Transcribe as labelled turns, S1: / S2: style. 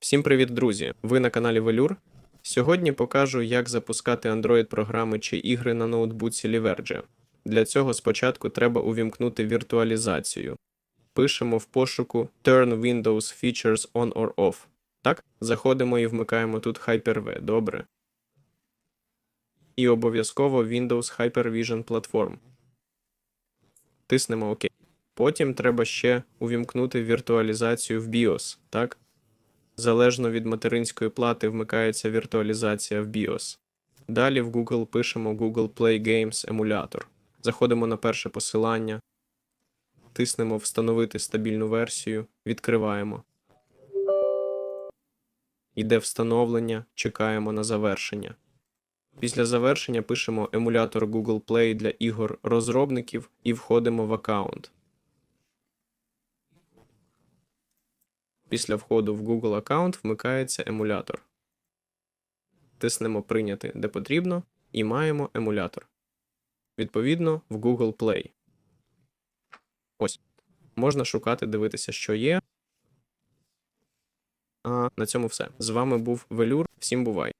S1: Всім привіт, друзі! Ви на каналі Velour. Сьогодні покажу, як запускати Android-програми чи ігри на ноутбуці Liverge. Для цього спочатку треба увімкнути віртуалізацію. Пишемо в пошуку Turn Windows Features On or Off. Так, заходимо і вмикаємо тут Hyper-V, добре. І обов'язково Windows Hyper-Vision Platform. Тиснемо ОК. Потім треба ще увімкнути віртуалізацію в BIOS, так? Залежно від материнської плати вмикається віртуалізація в BIOS. Далі в Google пишемо Google Play Games емулятор. Заходимо на перше посилання, тиснемо Встановити стабільну версію, відкриваємо. Іде встановлення, чекаємо на завершення. Після завершення пишемо емулятор Google Play для ігор розробників і входимо в аккаунт. Після входу в Google аккаунт вмикається емулятор. Тиснемо Прийняти де потрібно і маємо емулятор. Відповідно, в Google Play. Ось. Можна шукати, дивитися, що є. А на цьому все. З вами був Велюр. Всім бувай!